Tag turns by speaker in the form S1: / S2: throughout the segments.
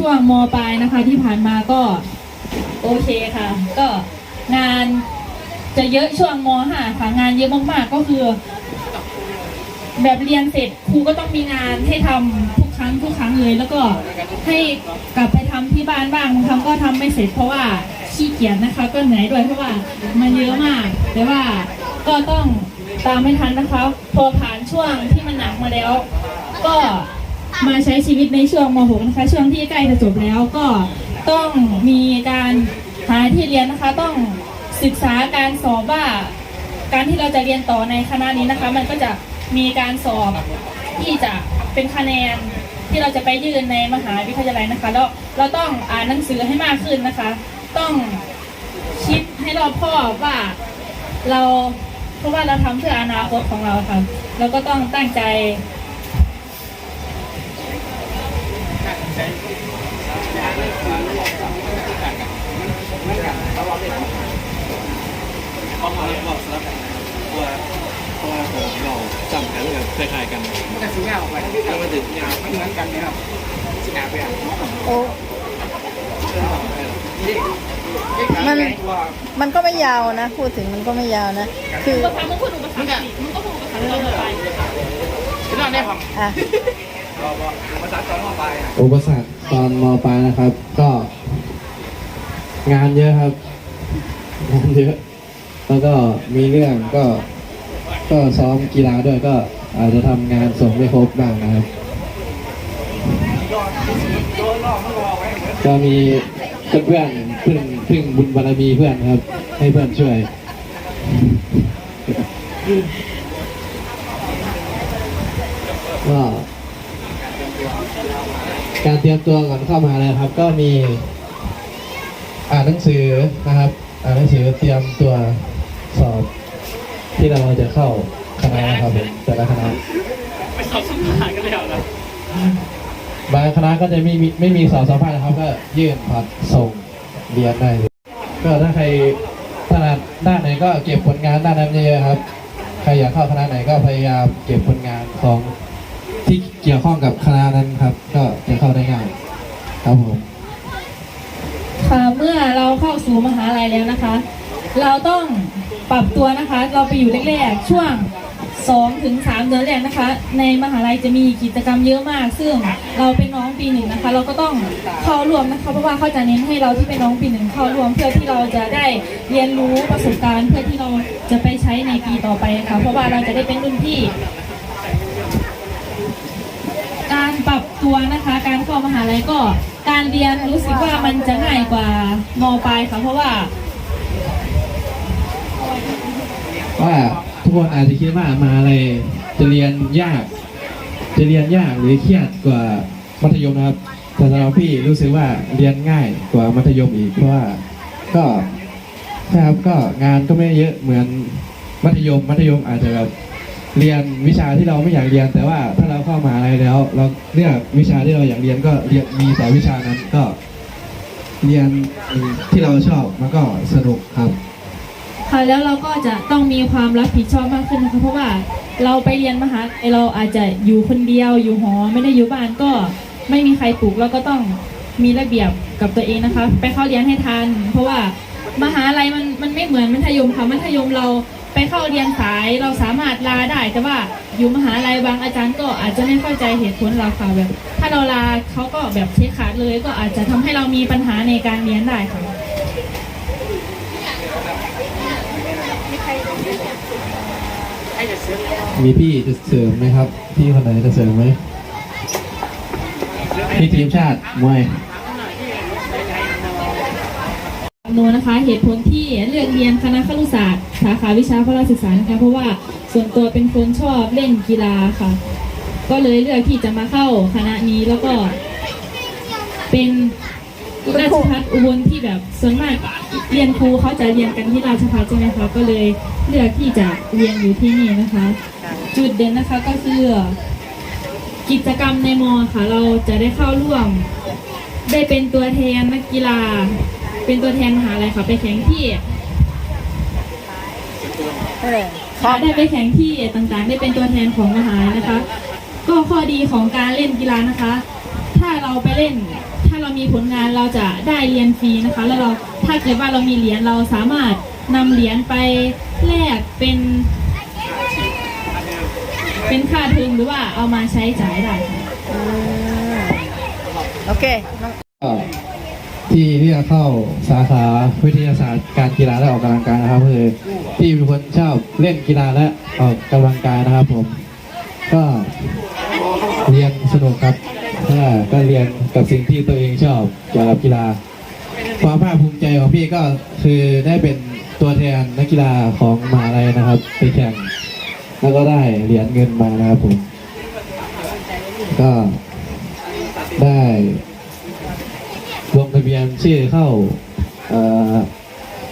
S1: ช่วงมปลายนะคะที่ผ่านมาก็โอเคค่ะ ก็งานจะเยอะช่วงมห้าค่ะงานเยอะมากๆก็คือ แบบเรียนเสร็จครูก็ต้องมีงานให้ทำทุกครั้งทุกครั้งเลย แล้วก็ให้กลับไปทำที่บ้านบ้างบางครั้งก็ทำไม่เสร็จเพราะว่าขี้เกียจนะคะ ก็เหนื่อยด้วยเพราะว่ามันเยอะมาก แต่ว่าก็ต้องตามไม่ทันนะคะ พอผ่านช่วงที่มันหนักมาแล้ว ก็ มาใช้ชีวิตในช่วงม .6 นะคะ ช่วงที่ใกล้จะจบแล้วก็ต้องมีการหาที่เรียนนะคะ ต้องศึกษาการสอบว่า การที่เราจะเรียนต่อในคณะนี้นะคะ มันก็จะมีการสอบที่จะเป็นคะแนนที่เราจะไปยื่นในมหาวิทยาลัยนะคะ แล้วเราต้องอ่านหนังสือให้มากขึ้นนะคะ ต้องคิดให้รอบคอบว่าเราเพราะว่าเราทำเพื่ออนาคตของเราค่ะเราก็ต้องตั้งใจ
S2: เพราะเราบอกสำหรับตัวตัวของเราจำกันแบบคล้ายๆกัน
S3: มันจะสีเงาออกไป
S2: แล้วมันถึงยาว
S3: มันเหมือนกันนะครับสีหนาไปอะ
S4: โอ้
S3: นี่
S4: มัน
S3: ตัว
S4: มันก็ไม่ยาวนะ พูดถึงมันก็ไม่ยาวนะ คือ
S1: อุปสรรคมันพูดอุปสรรคสิมันก็พูดอุปสรรคตอนไป
S3: เป็นเรื่องได้ผม
S4: อะ
S3: ภาษาตอนเข้าไปอะ
S5: อุปสรรคตอนมปลายนะครับ ก็ งานเยอะครับงานเยอะ แล้วก็มีเรื่องก็ ก็ซ้อมกีฬาด้วยก็อาจจะทำงานส่งไม่ครบบ้างนะครับ ก็มีเพื่อนๆพึ่งพึ่งบุญบารมีเพื่อนครับ ให้เพื่อนช่วยก็ การเตรียมตัวก่อนเข้ามาเลยครับ ก็มีอ่านหนังสือนะครับ อ่านหนังสือเตรียมตัวสอบที่เราจะเข้าคณะนะครับผมแต่ละคณะ
S2: ไปสอบสัมภาษณ์กันแล้วนะ
S5: บางคณะก็จะไม่มีไม่มีสอบสัมภาษณ์นะครับ ก็ยื่นผัดส่งเรียนได้เลยก็ถ้าใครถนัดด้านไหนก็เก็บผลงานด้านนั้นเยอะๆครับ ใครอยากเข้าคณะไหนก็พยายามเก็บผลงานของ ที่เกี่ยวข้องกับคณะนั้นครับ ก็จะเข้าได้ง่ายครับผม
S1: ค่ะเมื่อเราเข้าสู่มหาลัยแล้วนะคะ เราต้องปรับตัวนะคะ เราไปอยู่แรกๆช่วง2ถึง3เดือนแรกนะคะ ในมหาลัยจะมีกิจกรรมเยอะมาก ซึ่งเราเป็นน้องปีหนึ่งนะคะ เราก็ต้องเข้าร่วมนะคะเพราะว่าเขาจะเน้นให้เราที่เป็นน้องปีหนึ่งเข้าร่วมเพื่อที่เราจะได้เรียนรู้ประสบการณ์ เพื่อที่เราจะไปใช้ในปีต่อไปค่ะเพราะว่าเราจะได้เป็นรุ่นพี่ การปรับตัวนะคะ การเข้ามหาลัยก็การเรียนรู้สึก ว่ามันจะง่ายกว่ามปลายค่ะเพราะว่า
S5: ว่าทุกคนอาจจะคิดว่ามาอะไรจะเรียนยาก จะเรียนยากหรือเครียดกว่ามัธยมนะครับ แต่สำหรับพี่รู้สึกว่าเรียนง่ายกว่ามัธยมอีกเพราะว่าก็ใช่ครับก็งานก็ไม่เยอะเหมือนมัธยมมัธยมอาจจะแบบเรียนวิชาที่เราไม่อยากเรียน แต่ว่าถ้าเราเข้ามาอะไรแล้ว เราเลือกวิชาที่เราอยากเรียนก็เรียนมีแต่วิชานั้นก็ เรียนที่เราชอบมันก็สนุกครับ
S1: ค่ะแล้วเราก็จะต้องมีความรับผิดชอบมากขึ้นนะคะเพราะว่าเราไปเรียนมหาลัยเราอาจจะอยู่คนเดียวอยู่หอไม่ได้อยู่บ้านก็ไม่มีใครปลูกเราก็ต้องมีระเบียบกับตัวเองนะคะ ไปเข้าเรียนให้ทัน เพราะว่ามหาลัยมันมันไม่เหมือนมัธยมค่ะมัธยมเรา ไปเข้าเรียนสายเราสามารถลาได้แต่ว่าอยู่มหาลัยบางอาจารย์ก็อาจจะไม่เข้าใจเหตุผลเราค่ะแบบ ถ้าเราลาเขาก็แบบเช็คขาดเลยก็อาจจะทำให้เรามีปัญหาในการเรียนได้ค่ะ
S5: มีพี่จะเสริมไหมครับ พี่คนไหนจะเสริมไหมพี่ทีมชาติมวย
S1: โนนะคะเหตุผลที่เลือกเรียนคณะครุศาสตร์สาขาวิชาพระศึกษานะคะเพราะว่าส่วนตัวเป็นคนชอบเล่นกีฬาค่ะ ก็เลยเลือกที่จะมาเข้าคณะนี้แล้วก็เป็นราชพัฒอุบลที่แบบส่วนมากเรียนครูเขาจะเรียนกันที่ราชพัฒใช่ไหมคะก็เลยเลือกที่จะเรียนอยู่ที่นี่นะคะ จุดเด่นนะคะก็คือกิจกรรมในมอค่ะ เราจะได้เข้าร่วม ได้เป็นตัวแทนนักกีฬา เป็นตัวแทนมหาลัยค่ะไปแข่งที่
S4: นั่นแหละ
S1: ค่ะได้ไปแข่งที่ต่างๆ ได้เป็นตัวแทนของมหาลัยนะคะ ก็ข้อดีของการเล่นกีฬานะคะ ถ้าเราไปเล่น ถ้าเรามีผลงานเราจะได้เรียนฟรีนะคะ แล้วเราถ้าเกิดว่าเรามีเหรียญเราสามารถนำเหรียญไปแลกเป็น เป็นค่าเทอมหรือว่าเอามาใช้จ่ายได้ค่ะ
S4: อืมโอเคน้อง
S5: ก็ ที่ที่จะเข้าสาขาวิทยาศาสตร์การกีฬาและออกกำลังกายนะครับคือพี่เป็นคนชอบเล่นกีฬาและออกกำลังกายนะครับ ผม ก็เรียนสนุกครับถ้าก็เรียนกับสิ่งที่ตัวเองชอบเกี่ยวกับกีฬา ความภาคภูมิใจของพี่ก็คือได้เป็นตัวแทนนักกีฬาของมหาลัยนะครับไปแข่งแล้วก็ได้เหรียญเงินมานะครับผมก็ได้ บียนชื่อเข้าเอ่อ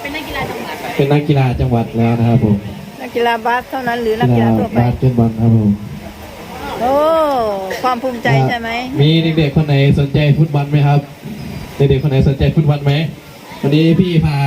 S5: เป็นนักกีฬาจังหวัดเป็นนักกีฬาจังหวัดแล้วนะครับผม
S4: นักกีฬาบาสเท่านั้นหรือนักกีฬาทั่วไป
S5: บาสเกตบอลครับผม
S4: โอ้ความภูมิใจใช่ไหม
S5: มีเด็กๆคนไหนสนใจฟุตบอลไหมครับเด็กๆคนไหนสนใจฟุตบอลไหมวันนี้พี่พา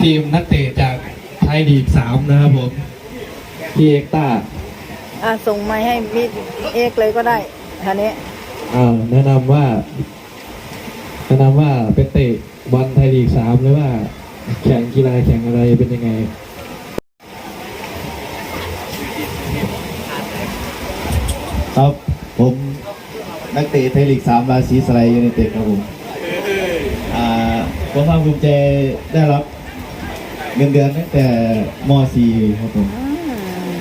S5: ทีมนักเตะจากไทยลีกสามนะครับผมพี่เอกต้า
S4: อะส่งมาให้มิเอกเลยก็ได้ท่านี้
S5: อ่าแนะนำว่า แนะนำว่าเป็นเตะบอลไทยลีกสามหรือว่า แข่งกีฬาแข่งอะไรเป็นยังไง
S6: ครับผมนักเตะไทยลีกสามราศีสไลยูไนเต็ดครับผมอ่าผมภาคภูมิใจได้รับเงินเดือนตั้งแต่ม .4 ครับผม
S4: อืม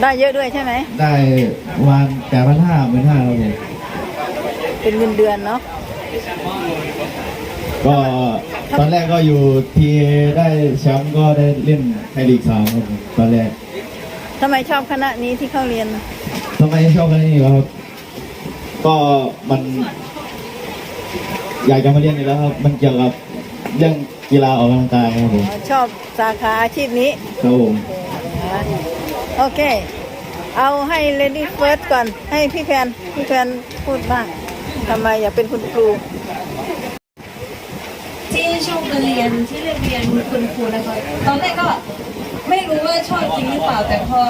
S4: ได้เยอะด้วยใช่ไหม
S6: ได้ประมาณแปดพันห้าหมื่นห้าครับผม
S4: เป็นเงินเดือนเนาะ
S6: ก็ตอนแรกก็อยู่ทีได้แชมป์ก็ได้เล่นไทยลีกสามครับผมตอนแรก
S4: ทำไมชอบคณะนี้ที่เข้าเรียน
S6: ทำไมชอบกันนี่วะครับ ก็มัน อยากจะมาเรียนอยู่แล้วครับ มันเกี่ยวกับเรื่องกีฬาออกกำลังกายครับผม
S4: ชอบสาขาอาชีพนี้
S6: ครับผม
S4: โอเค เอาให้ lady first ก่อน ให้พี่แพน พี่แพนพูดบ้าง ทำไมอยากเป็นคุณครู
S7: ที่ชอบเรียนที่เรียนเรียนคุณครูนะคะตอนแรกก็ไม่รู้ว่าชอบจริงหรือเปล่าแต่พอ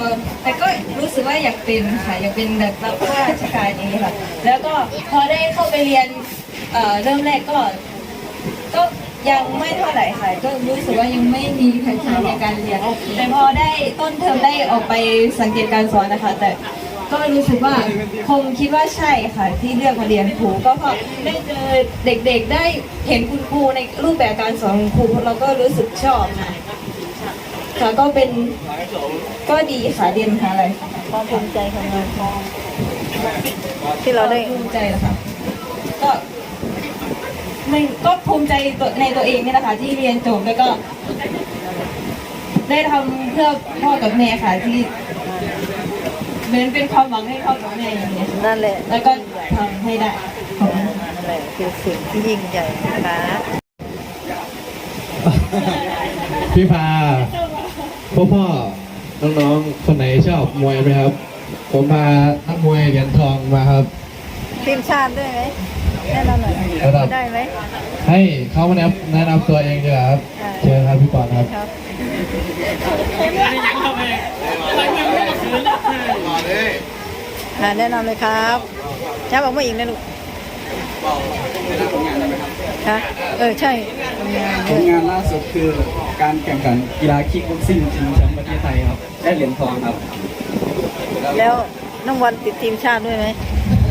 S7: แต่ก็รู้สึกว่าอยากเป็นค่ะอยากเป็นแบบรับราชการนี้ค่ะ แล้วก็พอได้เข้าไปเรียนเอ่อเริ่มแรกก็ก็ยังไม่เท่าไหร่ค่ะก็รู้สึกว่ายังไม่มีแพชชั่นในการเรียนแต่พอได้ต้นเทอมได้ออกไปสังเกตการสอนนะคะ แต่ ก็รู้สึกว่าคงคิดว่าใช่ค่ะ ที่เลือกมาเรียนครูก็เพราะได้เจอเด็กๆได้เห็นคุณครูในรูปแบบการสอนของครูเราก็รู้สึกชอบค่ะค่ะก็เป็นก็ดีค่ะเรียนมหาอะไร
S4: ความภูมิใจของเราที่เราได้
S7: ภูมิใจนะคะก็ในก็ภูมิใจตัวในตัวเองนี่แหละค่ะที่เรียนจบแล้วก็ ได้ทำเพื่อพ่อกับแม่ค่ะที่ เหมือนเป็นความหวังให้พ่อกับแม่อย่างนี้ยค่ะ
S4: นั่นแหละ
S7: แล้วก็ทำให้ได้ขอบคุณค่ะ
S4: นั่นแหละคือสิ่งที่ยิ่งใหญ่นะคะ
S5: พี่พาพ่อพ่อน้องๆคนไหนชอบมวยไหมครับ ผมพานักมวยเหรียญทองมาครับ
S4: ทีมชาติด้วยไหมแน่นอนหน่อย
S5: ระดับ
S4: ได้ไหม
S5: ให้เขามาแนะนำแนะนำตัวเองดีกว่าครับ
S4: อ่า
S5: เชิญครับพี่ปอนครับ
S4: ครับ
S3: ต่ อเลย
S4: อ่าแนะนำเลยครับช้าบอกมาอีกนะลูกค่ะเออ ใช่ทำงาน
S2: ผ
S4: เย
S2: ล
S4: อะ
S2: งานล่าสุดคือการแข่งขันกีฬาคิกบ็อกซิ่งชิงแชมป์ประเทศไทยครับ ได้เหรียญทองครับ
S4: แล้วน้องวันติดทีมชาติด้วยไหม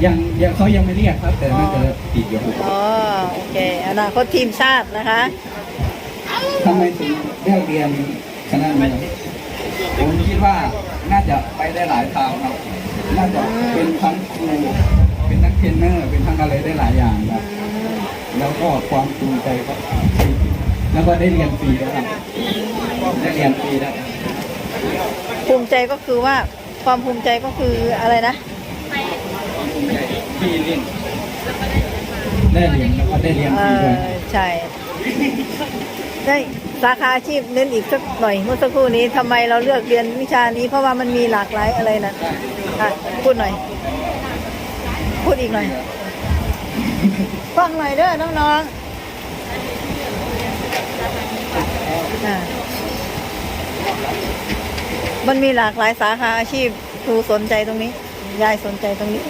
S2: ยังยังเขายังไม่เรียกครับ แต่น่าจะติดอยู่ครับ
S4: อ๋อโอเคอนาคตทีมชาตินะคะ
S2: ทำไมถึงเลือกเรียนคณะนี้ครับผมคิดว่าน่าจะไปได้หลายทางครับ น่าจะเป็นทั้งครูเป็นนักเทรนเนอร์ เป็นทั้งอะไรได้หลายอย่างครับ แล้วก็ความภูมิใจก็แล้วก็ได้เรียนฟรีแล้วครับได้เรียนฟรีแล้ว
S4: ภูมิใจก็คือว่าความภูมิใจก็คืออะไรนะ
S2: ที่เรียนได้เรียนแล้วก็ได้เรียน
S4: เอ
S2: ฟรีด้วย
S4: อใช่ได้สาขาอาชีพเน้นอีกสักหน่อยเมื่อสักครู่นี้ทำไมเราเลือกเรียนวิชานี้เพราะว่ามันมีหลากหลายอะไรนะ อะพูดหน่อย พูดอีกหน่อย ฟังหน่อยเด้อน้องๆอะมันมีหลากหลายสาขาอาชีพครูสนใจตรงนี้ ยายสนใจตรงนี้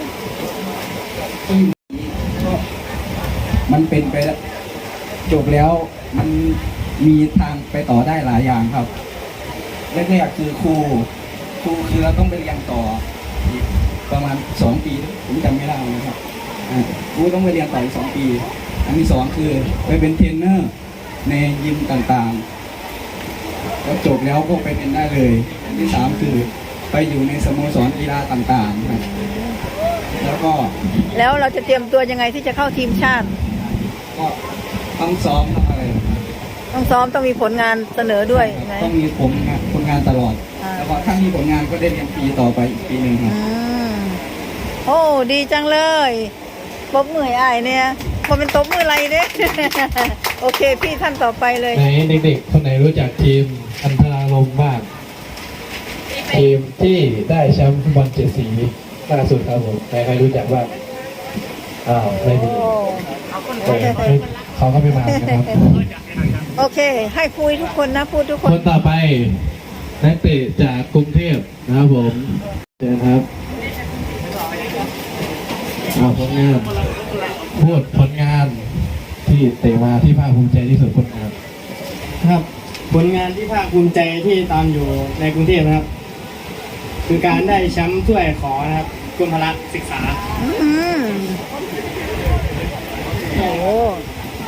S2: มันเป็นไปแล้วจบแล้วมันมีทางไปต่อได้หลายอย่างครับแรกๆคือครูครูคือเราต้องไปเรียนต่อ ประมาณสองปีผมจำไม่ได้นะครับอ่าครูต้องไปเรียนต่ออีกสองปี อันที่สองคือไปเป็นเทรนเนอร์ในยิมต่างๆแล้วจบแล้วก็ไปเป็นได้เลย อันที่สามคือไปอยู่ในสโมสรกีฬาต่างๆครับแล้วก็
S4: แล้วเราจะเตรียมตัวยังไงที่จะเข้าทีมชาติ
S2: ก็ต้องซ้อมต้องอะไร
S4: ต้องซ้อมต้องมีผลงานเสนอด้วยไหม
S2: ต้องมีผลงานผลงานตลอด
S4: อ่า
S2: แล้ว ก็ถ้ามีผลงานก็ได้เรียนปีต่อไปอีกปีหนึ่งครับ
S4: อืมโอ้ดีจังเลยปรบมือให้อายเนี่ยพอเป็นตบมืออะไรเนี่ย โอเค พี่ท่านต่อไปเลย
S5: ไหนเด็กๆ คนไหนรู้จักทีมอันธราลมบ้างทีมที่ได้แชมป์ฟุตบอลเจ็ดสีล่าสุดครับผมใครใครรู้จักบ้างอ้าวไม่มี
S4: โอ้
S5: เออไม่เขาก็ไม่มานะครับ
S4: โอเค ให้คุยทุกคนนะพูดทุกค
S5: คน นต่อไป นักเตะจากกรุงเทพนะครับผมเชิญครับเอาผลงานพูดผลงานที่เตะมาที่ภาคภูมิใจที่สุดผลงาน
S8: ครับ ผลงานที่ภาคภูมิใจที่ตามอยู่ในกรุงเทพนะครับ คือการได้แชมป์ถ้วยขอนะครับกรมพละศึกษา
S4: อืมโอ้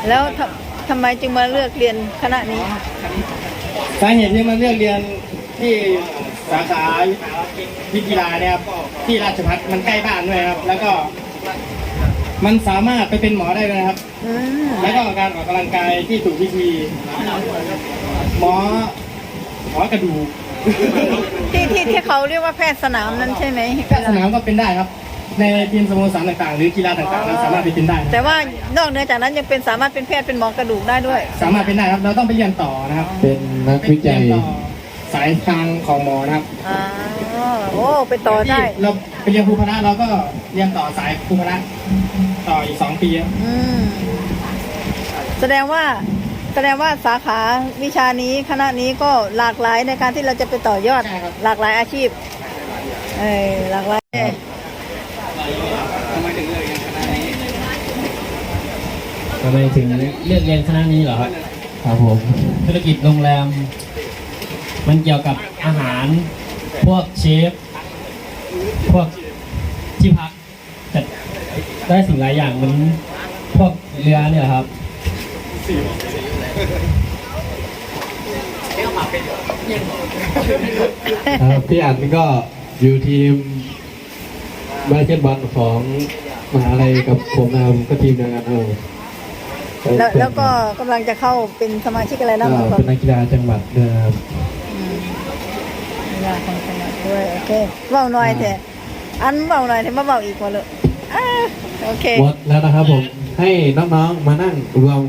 S4: แล้วทำทำไมจึงมาเลือกเรียนคณะนี้
S8: สาเหตุที่มาเลือกเรียน ที่สาขาวิทย์กีฬาเนี่ยครับที่ราชพัฒมันใกล้บ้านด้วยครับ แล้วก็มันสามารถไปเป็นหมอได้ด้วยนะครับ
S4: อืม
S8: แล้วก็การออกกำลังกายที่ถูกวิธีหมอหมอกระดูก
S4: ที่ที่ที่เขาเรียกว่าแพทย์สนามนั้นใช่ไหม
S8: แพทย์สนามก็เป็นได้ครับ ในทีมสโมสรต่างๆ หรือกีฬาต่างๆนั้นสามารถไปเป็นได้นะ
S4: แต่ว่านอกเหนือจากนั้นยังเป็นสามารถเป็นแพทย์เป็นหมอกระดูกได้ด้วย
S8: สามารถเป็นได้ครับเราต้องไปเรียนต่อนะครับ
S5: เป็นนักวิจัย
S8: เป็นเรีนต่อ สายทางของหมอนะครับ
S4: อ่าโอ้ไปต่อได้
S8: ที่เราไปเรียนครูพละเราก็เรียนต่อสายครูพละต่ออีกสองปีครับ
S4: อืม แสดงว่าแสดงว่าสาขาวิชานี้คณะนี้ก็หลากหลายในการที่เราจะไปต่อยอด หลากหลายอาชีพ เออหลากหลาย
S2: ทำไมถึงเลือกเรียนคณะนี้
S9: ทำไมถึงเลือกเรียนคณะนี้เหรอครับ
S5: ครับผม
S9: ธุรกิจโรงแรม มันเกี่ยวกับอาหาร พวกเชฟ พวกที่พักจัดได้สิ่งหลายอย่างเหมือนพวกเรือเนี่ยครับ
S5: ครับพี่อันก็อยู่ทีมบาสเกตบอลของมหาลัยกับผมนะครับก็ทีมเดียวกันเออ
S4: แล้วแล้วก็กำลังจะเข้าเป็นสมาชิกอะไรนะ
S5: ก็
S4: บอกก่อ
S5: เป็นนนักกีฬาจังหวัดด้วยนะครับ
S4: อืมอ ยากของจังหวัดด้วยโอเคเบาหน่อยเถอะอันเบาหน่อยเถอะมาเบาอีกว่าเลยอ่าโอเค
S5: หมดแล้วนะครับผมให้น้องๆมานั่งรวม